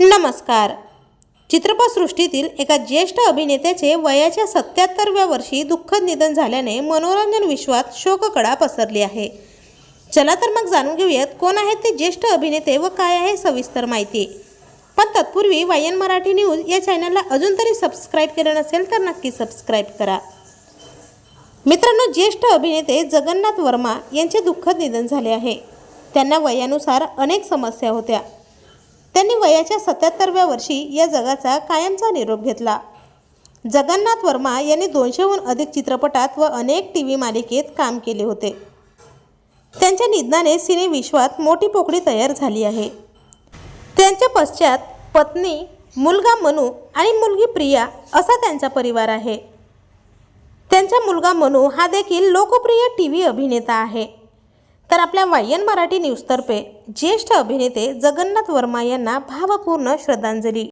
नमस्कार. चित्रपटसृष्टीतील एका ज्येष्ठ अभिनेत्याचे वयाच्या सत्याहत्तरव्या वर्षी दुःखद निधन झाल्याने मनोरंजन विश्वात शोककडा पसरली आहे. चला तर मग जाणून घेऊयात कोण आहेत ते ज्येष्ठ अभिनेते व काय आहे सविस्तर माहिती. पण तत्पूर्वी वायन मराठी न्यूज या चॅनलला अजून तरी सबस्क्राईब केलं नसेल तर नक्की सबस्क्राईब करा. मित्रांनो ज्येष्ठ अभिनेते जगन्नाथ वर्मा यांचे दुःखद निधन झाले आहे. त्यांना वयानुसार अनेक समस्या होत्या. त्यांनी वयाच्या सत्याहत्तरव्या वर्षी या जगाचा कायमचा निरोप घेतला. जगन्नाथ वर्मा यांनी दोनशेहून अधिक चित्रपटात व अनेक टी व्ही मालिकेत काम केले होते. त्यांच्या निधनाने सिनेविश्वात मोठी पोकळी तयार झाली आहे. त्यांच्या पश्चात पत्नी मुलगा मनू आणि मुलगी प्रिया असा त्यांचा परिवार आहे. त्यांचा मुलगा मनू हा देखील लोकप्रिय टी व्ही अभिनेता आहे. तर आपल्या वायन मराठी न्यूजतर्फे ज्येष्ठ अभिनेते जगन्नाथ वर्मा यांना भावपूर्ण श्रद्धांजली.